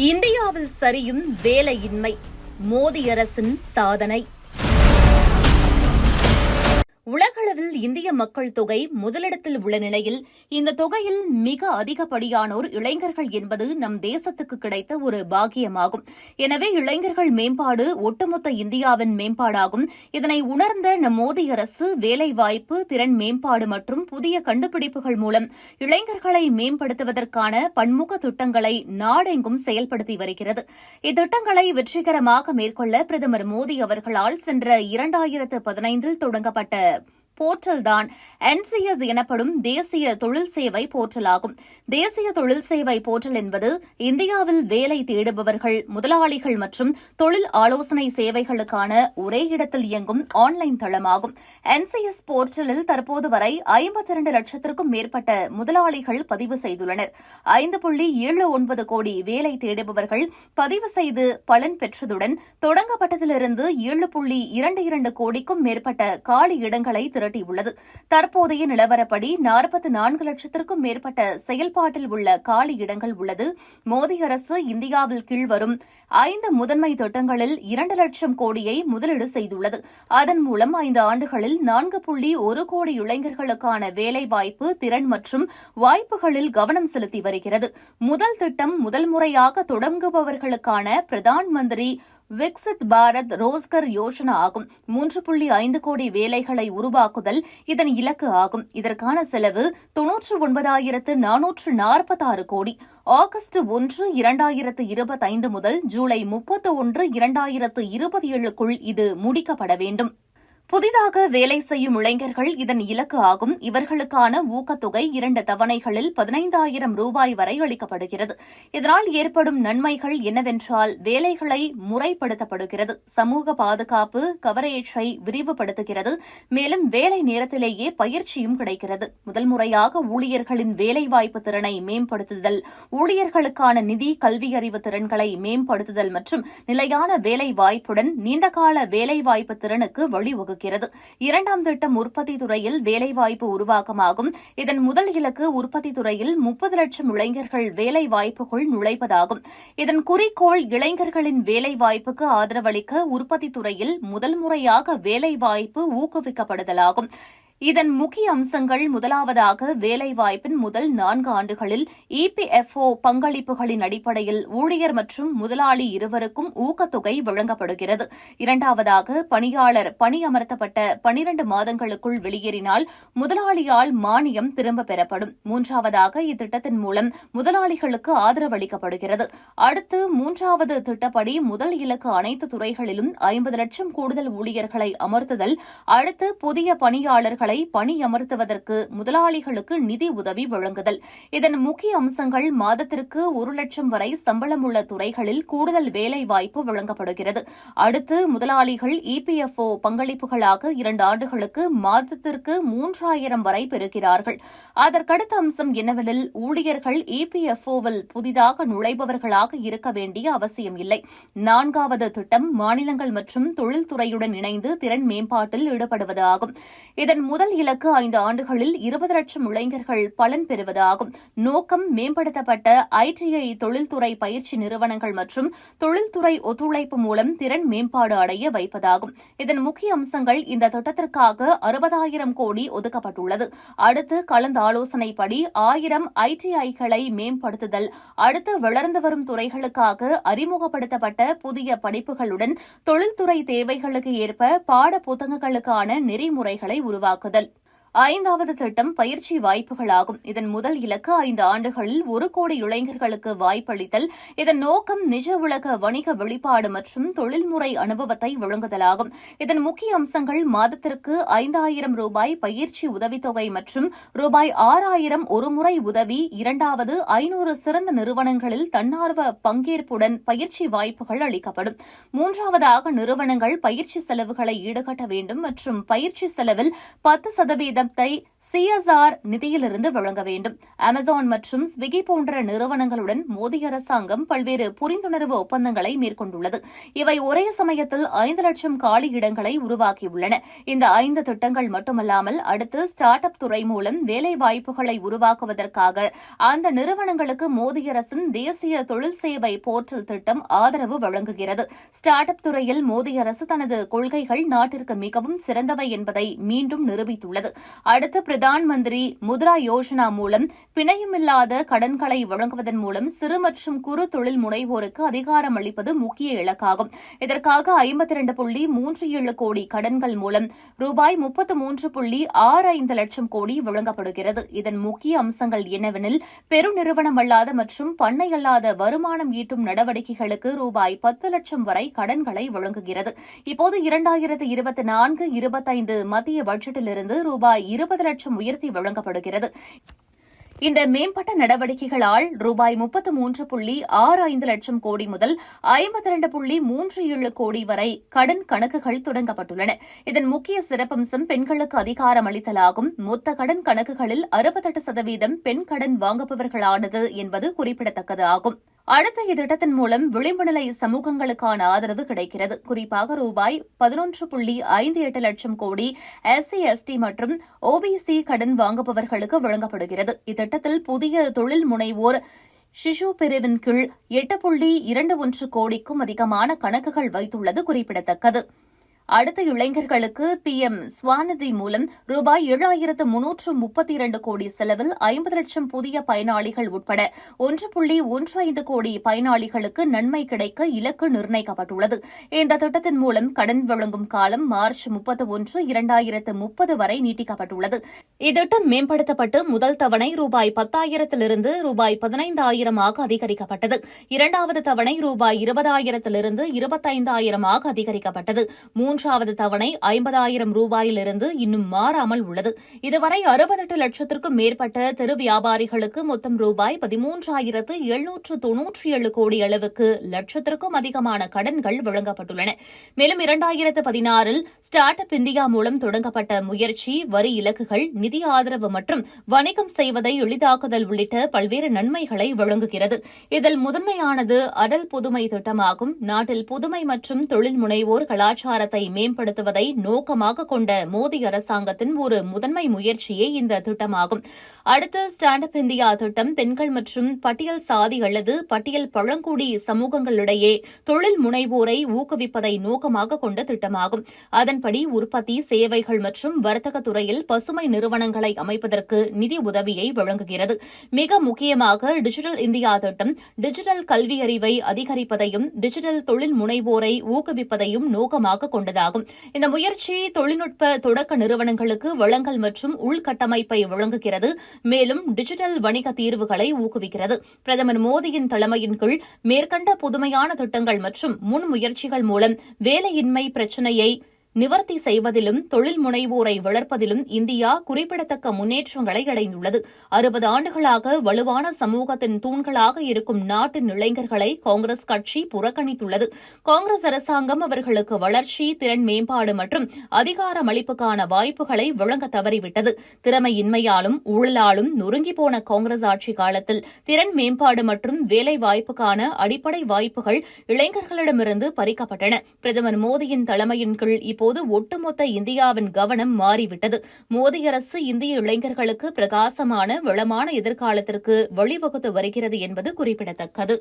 இந்தியாவில் சரியும் வேலையின்மை. மோடி அரசின் சாதனை. உலகளவில் இந்திய மக்கள் தொகை முதலிடத்தில் உள்ள நிலையில் இந்த தொகையில் மிக அதிகப்படியானோர் இளைஞர்கள் என்பது நம் தேசத்துக்கு கிடைத்த ஒரு பாக்கியமாகும். எனவே இளைஞர்கள் மேம்பாடு ஒட்டுமொத்த இந்தியாவின் மேம்பாடாகும். இதனை உணர்ந்த நம் மோடி அரசு வேலைவாய்ப்பு திறன் மேம்பாடு மற்றும் புதிய கண்டுபிடிப்புகள் மூலம் இளைஞர்களை மேம்படுத்துவதற்கான பன்முக திட்டங்களை நாடெங்கும் செயல்படுத்தி வருகிறது. இத்திட்டங்களை வெற்றிகரமாக மேற்கொள்ள பிரதமர் மோடி அவர்களால் சென்ற இரண்டாயிரத்து பதினைந்தில் தொடங்கப்பட்ட போர்ட்டல் தான். என்சிஎஸ் எனப்படும் தேசிய தொழில் சேவை போர்ட்டல் ஆகும். தேசிய தொழில் சேவை போர்ட்டல் என்பது இந்தியாவில் வேலை தேடுபவர்கள் முதலாளிகள் மற்றும் தொழில் ஆலோசனை சேவைகளுக்கான ஒரே இடத்தில் இயங்கும் ஆன்லைன் தளமாகும். என்சிஎஸ் போர்ட்டலில் தற்போது வரை ஐம்பத்தி இரண்டு லட்சத்திற்கும் மேற்பட்ட முதலாளிகள் பதிவு செய்துள்ளனர். ஐந்து புள்ளி ஏழு ஒன்பது கோடி வேலை தேடுபவர்கள் பதிவு செய்து பலன் பெற்றதுடன் தொடங்கப்பட்டதிலிருந்து ஏழு புள்ளி இரண்டு இரண்டு கோடிக்கும் மேற்பட்ட காலி இடங்களை திரட்டியுள்ளது தற்போதைய நிலவரப்படி நாற்பத்தி நான்கு லட்சத்திற்கும் மேற்பட்ட செயல்பாட்டில் உள்ள காலி இடங்கள் உள்ளது. மோடி அரசு இந்தியாவில் கீழ்வரும் ஐந்து முதன்மை திட்டங்களில் இரண்டு லட்சம் கோடியை முதலீடு செய்துள்ளது. அதன் மூலம் ஐந்து ஆண்டுகளில் நான்கு புள்ளி ஒரு கோடி இளைஞர்களுக்கான வேலைவாய்ப்பு திறன் மற்றும் வாய்ப்புகளில் கவனம் செலுத்தி வருகிறது. முதல் திட்டம் முதல் முறையாக தொடங்குபவர்களுக்கான பிரதான் மந்திரி விக்சித் பாரத் ரோஸ்கர் யோஜனா ஆகும். மூன்று புள்ளி ஐந்து கோடி வேலைகளை உருவாக்குதல் இதன் இலக்கு ஆகும். இதற்கான செலவு தொன்னூற்று ஒன்பதாயிரத்து நானூற்று நாற்பத்தாறு கோடி. ஆகஸ்ட் ஒன்று இரண்டாயிரத்து இருபத்தைந்து முதல் ஜூலை முப்பத்து ஒன்று இரண்டாயிரத்து இருபத்தி ஏழுக்குள் இது முடிக்கப்பட வேண்டும். புதிதாக வேலை செய்யும் இளைஞர்கள் இதன் இலக்கு ஆகும். இவர்களுக்கான ஊக்கத்தொகை இரண்டு தவணைகளில் பதினைந்தாயிரம் ரூபாய் வரை அளிக்கப்படுகிறது. இதனால் ஏற்படும் நன்மைகள் என்னவென்றால் வேலைகளை முறைப்படுத்தப்படுகிறது. சமூக பாதுகாப்பு கவரேஜை விரிவுபடுத்துகிறது. மேலும் வேலை நேரத்திலேயே பயிற்சியும் கிடைக்கிறது. முதல் முறையாக ஊழியர்களின் வேலைவாய்ப்பு திறனை மேம்படுத்துதல் ஊழியர்களுக்கான நிதி கல்வியறிவு திறன்களை மேம்படுத்துதல் மற்றும் நிலையான வேலை வாய்ப்புடன் நீண்டகால வேலைவாய்ப்பு திறனுக்கு வழிவகுக்கிறது இருக்கிறது இரண்டாம் திட்டம் உற்பத்தி துறையில் வேலைவாய்ப்பு உருவாக்கமாகும். இதன் முதல் இலக்கு உற்பத்தி துறையில் முப்பது லட்சம் இளைஞர்கள் வேலை வாய்ப்புக்குள் நுழைப்பதாகும். இதன் குறிக்கோள் இளைஞர்களின் வேலை வாய்ப்புக்கு ஆதரவளிக்க உற்பத்தி துறையில் முதல் முறையாக வேலைவாய்ப்பு ஊக்குவிக்கப்படுதலாகும். இதன் முக்கிய அம்சங்கள் முதலாவதாக வேலைவாய்ப்பின் முதல் நான்கு ஆண்டுகளில் இபிஎஃப்ஓ பங்களிப்புகளின் அடிப்படையில் ஊழியர் மற்றும் முதலாளி இருவருக்கும் ஊக்கத்தொகை வழங்கப்படுகிறது. இரண்டாவதாக பணியாளர் பணியமர்த்தப்பட்ட பனிரண்டு மாதங்களுக்குள் வெளியேறினால் முதலாளியால் மானியம் திரும்பப் பெறப்படும். மூன்றாவதாக இத்திட்டத்தின் மூலம் முதலாளிகளுக்கு ஆதரவு அளிக்கப்படுகிறது அடுத்து மூன்றாவது திட்டப்படி முதல் இலக்கு அனைத்து துறைகளிலும் ஐம்பது லட்சம் கூடுதல் ஊழியர்களை அமர்த்துதல் அடுத்து புதிய பணியாளர்களை பணியமர்த்துவதற்கு முதலாளிகளுக்கு நிதி உதவி வழங்குதல். இதன் முக்கிய அம்சங்கள் மாதத்திற்கு ஒரு லட்சம் வரை சம்பளம் உள்ள துறைகளில் கூடுதல் வேலைவாய்ப்பு வழங்கப்படுகிறது. அடுத்து முதலாளிகள் இபிஎஃப்ஓ பங்களிப்புகளாக இரண்டு ஆண்டுகளுக்கு மாதத்திற்கு மூன்றாயிரம் வரை பெறுகிறார்கள். அதற்கடுத்த அம்சம் என்னவெனில் ஊழியர்கள் இபிஎஃப்ஓவில் புதிதாக நுழைபவர்களாக இருக்க வேண்டிய அவசியம் இல்லை. நான்காவது திட்டம் மாநிலங்கள் மற்றும் தொழில்துறையுடன் இணைந்து திறன் மேம்பாட்டில் ஈடுபடுவது ஆகும். இதன் முதல் இலக்கு ஐந்து ஆண்டுகளில் இருபது லட்சம் இளைஞர்கள் பலன் பெறுவதாகும். நோக்கம் மேம்படுத்தப்பட்ட ஐடிஐ தொழில்துறை பயிற்சி நிறுவனங்கள் மற்றும் தொழில்துறை ஒத்துழைப்பு மூலம் திறன் மேம்பாடு அடைய வைப்பதாகும். இதன் முக்கிய அம்சங்கள் இந்த திட்டத்திற்காக அறுபதாயிரம் கோடி ஒதுக்கப்பட்டுள்ளது. அடுத்து கலந்தாலோசனைப்படி ஆயிரம் ஐடிஐகளை மேம்படுத்துதல் அடுத்து வளர்ந்து வரும் துறைகளுக்காக அறிமுகப்படுத்தப்பட்ட புதிய படிப்புகளுடன் தொழில்துறை தேவைகளுக்கு ஏற்ப பாட புத்தகங்களுக்கான நெறிமுறைகளை உருவாக்குதல். بدل ஐந்தாவது திட்டம் பயிற்சி வாய்ப்புகளாகும். இதன் முதல் இலக்கு ஐந்து ஆண்டுகளில் ஒரு கோடி இளைஞர்களுக்கு வாய்ப்பளித்தல். இதன் நோக்கம் நிஜ உலக வணிக வெளிப்பாடு மற்றும் தொழில்முறை அனுபவத்தை வழங்குதலாகும் இதன் முக்கிய அம்சங்கள் மாதத்திற்கு ஐந்தாயிரம் ரூபாய் பயிற்சி உதவித்தொகை மற்றும் ரூபாய் ஆறாயிரம் ஒருமுறை உதவி இரண்டாவது ஐநூறு சிறந்த நிறுவனங்களில் தன்னார்வ பங்கேற்புடன் பயிற்சி வாய்ப்புகள் அளிக்கப்படும். மூன்றாவதாக நிறுவனங்கள் பயிற்சி செலவுகளை ஈடுகட்ட வேண்டும் மற்றும் பயிற்சி செலவில் பத்து சதவீத நிறுவனத்தை சிஎஸ்ஆர் நிதியிலிருந்து வழங்க வேண்டும். அமேசான் மற்றும் ஸ்விக்கி போன்ற நிறுவனங்களுடன் மோடி அரசாங்கம் பல்வேறு புரிந்துணர்வு ஒப்பந்தங்களை மேற்கொண்டுள்ளது. இவை ஒரே சமயத்தில் ஐந்து லட்சம் காலி இடங்களை உருவாக்கியுள்ளன. இந்த ஐந்து திட்டங்கள் மட்டுமல்லாமல் அடுத்து ஸ்டார்ட் அப் துறை மூலம் வேலை வாய்ப்புகளை உருவாக்குவதற்காக அந்த நிறுவனங்களுக்கு மோடி அரசின் தேசிய தொழில் சேவை போர்ட்டல் திட்டம் ஆதரவு வழங்குகிறது. ஸ்டார்ட் அப் துறையில் மோடி அரசு தனது கொள்கைகள் நாட்டிற்கு மிகவும் சிறந்தவை என்பதை மீண்டும் நிரூபித்துள்ளது. அடுத்து பிரதான் மந்திரி முத்ரா யோஜனா மூலம் பிணையமில்லாத கடன்களை வழங்குவதன் மூலம் சிறு மற்றும் குறு தொழில் முனைவோருக்கு அதிகாரம் அளிப்பது முக்கிய இலக்காகும். இதற்காக ஐம்பத்தி இரண்டு புள்ளி மூன்று ஏழு கோடி கடன்கள் மூலம் ரூபாய் முப்பத்து மூன்று புள்ளி ஆறு ஐந்து லட்சம் கோடி வழங்கப்படுகிறது. இதன் முக்கிய அம்சங்கள் என்னவெனில் பெருநிறுவனம் அல்லாத மற்றும் பண்ணை அல்லாத வருமானம் ஈட்டும் நடவடிக்கைகளுக்கு ரூபாய் பத்து லட்சம் வரை கடன்களை வழங்குகிறது. இப்போது இரண்டாயிரத்து இருபத்தி நான்கு இருபத்தைந்து மத்திய பட்ஜெட்டிலிருந்து ரூபாய் இருபது லட்சம் லட்சம் உயர்த்தி வழங்கப்படுகிறது. இந்த மேம்பட்ட நடவடிக்கைகளால் ரூபாய் முப்பத்து மூன்று புள்ளி ஆறு ஐந்து லட்சம் கோடி முதல் ஐம்பத்தி இரண்டு புள்ளி மூன்று ஏழு கோடி வரை கடன் கணக்குகள் தொடங்கப்பட்டுள்ளன. இதன் முக்கிய சிறப்பம்சம் பெண்களுக்கு அதிகாரம் அளித்தலாகும். மொத்த கடன் கணக்குகளில் அறுபத்தெட்டு சதவீதம் பெண் கடன் வாங்குபவர்களானது என்பது குறிப்பிடத்தக்கது ஆகும் அடுத்த இத்திட்டத்தின் மூலம் விளிம்பு நிலை சமூகங்களுக்கான ஆதரவு கிடைக்கிறது. குறிப்பாக ரூபாய் பதினொன்று புள்ளி ஐந்து எட்டு லட்சம் கோடி எஸ்சி எஸ்டி மற்றும் ஓபிசி கடன் வாங்குபவர்களுக்கு வழங்கப்படுகிறது. இத்திட்டத்தில் புதிய தொழில் முனைவோர் சிசு பிரிவின் கீழ் எட்டு புள்ளி இரண்டு ஒன்று கோடிக்கும் அதிகமான கணக்குகள் வைத்துள்ளது குறிப்பிடத்தக்கது. அடுத்த இளைஞர்களுக்கு பி எம் ஸ்வாநிதி மூலம் ரூபாய் ஏழாயிரத்து முன்னூற்று முப்பத்தி இரண்டு கோடி செலவில் ஐம்பது லட்சம் புதிய பயனாளிகள் உட்பட ஒன்று புள்ளி ஒன்று ஐந்து கோடி பயனாளிகளுக்கு நன்மை கிடைக்க இலக்கு நிர்ணயிக்கப்பட்டுள்ளது. இந்த திட்டத்தின் மூலம் கடன் வழங்கும் காலம் மார்ச் முப்பத்து ஒன்று இரண்டாயிரத்து முப்பது வரை நீட்டிக்கப்பட்டுள்ளது. இத்திட்டம் மேம்படுத்தப்பட்டு முதல் தவணை ரூபாய் பத்தாயிரத்திலிருந்து ரூபாய் பதினைந்தாயிரமாக அதிகரிக்கப்பட்டது. இரண்டாவது தவணை ரூபாய் இருபதாயிரத்திலிருந்து இருபத்தைந்தாயிரமாக அதிகரிக்கப்பட்டது. மூன்று மூன்றாவது தவணை ஐம்பதாயிரம் ரூபாயிலிருந்து இன்னும் மாறாமல் உள்ளது. இதுவரை அறுபத்தெட்டு லட்சத்திற்கும் மேற்பட்ட தெரு வியாபாரிகளுக்கு மொத்தம் ரூபாய் பதிமூன்றாயிரத்து எழுநூற்று தொன்னூற்றி ஏழு கோடி அளவுக்கு லட்சத்திற்கும் அதிகமான கடன்கள் வழங்கப்பட்டுள்ளன. மேலும் இரண்டாயிரத்து பதினாறில் ஸ்டார்ட் அப் இந்தியா மூலம் தொடங்கப்பட்ட முயற்சி வரி இலக்குகள் நிதி ஆதரவு மற்றும் வணிகம் செய்வதை எளிதாக்குதல் உள்ளிட்ட பல்வேறு நன்மைகளை வழங்குகிறது. இதில் முதன்மையானது அடல் புதுமை திட்டமாகும். நாட்டில் புதுமை மற்றும் தொழில் முனைவோர் கலாச்சாரத்தை மேம்படுத்துவதை நோக்கமாக கொண்ட மோடி அரசாங்கத்தின் ஒரு முதன்மை முயற்சியே இந்த திட்டமாகும். அடுத்த ஸ்டாண்ட் அப் இந்தியா திட்டம் பெண்கள் மற்றும் பட்டியல் சாதி அல்லது பட்டியல் பழங்குடி சமூகங்களிடையே தொழில் முனைவோரை ஊக்குவிப்பதை நோக்கமாக கொண்ட திட்டமாகும். அதன்படி உற்பத்தி சேவைகள் மற்றும் வர்த்தக துறையில் பசுமை நிறுவனங்களை அமைப்பதற்கு நிதி உதவியை வழங்குகிறது. மிக முக்கியமாக டிஜிட்டல் இந்தியா திட்டம் டிஜிட்டல் கல்வியறிவை அதிகரிப்பதையும் டிஜிட்டல் தொழில் முனைவோரை ஊக்குவிப்பதையும் நோக்கமாக கொண்டது வருவதாகும் இந்த முயற்சி தொழில்நுட்ப தொடக்க நிறுவனங்களுக்கு வளங்கள் மற்றும் உள்கட்டமைப்பை வழங்குகிறது. மேலும் டிஜிட்டல் வணிக தீர்வுகளை ஊக்குவிக்கிறது. பிரதமர் மோடியின் தலைமையின் கீழ் மேற்கண்ட புதுமையான திட்டங்கள் மற்றும் முன்முயற்சிகள் மூலம் வேலையின்மை பிரச்சினையை நிவர்த்தி செய்வதிலும் தொழில் முனைவோரை வளர்ப்பதிலும் இந்தியா குறிப்பிடத்தக்க முன்னேற்றங்களை அடைந்துள்ளது. அறுபது ஆண்டுகளாக வலுவான சமூகத்தின் தூண்களாக இருக்கும் நாட்டின் இளைஞர்களை காங்கிரஸ் கட்சி புறக்கணித்துள்ளது. காங்கிரஸ் அரசாங்கம் அவர்களுக்கு வளர்ச்சி திறன் மேம்பாடு மற்றும் அதிகாரமளிப்புக்கான வாய்ப்புகளை வழங்க தவறிவிட்டது. திறமையின்மையாலும் ஊழலாலும் நொறுங்கிப்போன காங்கிரஸ் ஆட்சி காலத்தில் திறன் மேம்பாடு மற்றும் வேலை வாய்ப்புக்கான அடிப்படை வாய்ப்புகள் இளைஞர்களிடமிருந்து பறிக்கப்பட்டன. பிரதமர் மோடியின் தலைமையின் கீழ் இப்போது ஒட்டுமொத்த இந்தியாவின் கவனம் மாறிவிட்டது. மோடி அரசு இந்திய இளைஞர்களுக்கு பிரகாசமான வளமான எதிர்காலத்திற்கு வழிவகுத்து வருகிறது என்பது குறிப்பிடத்தக்கது.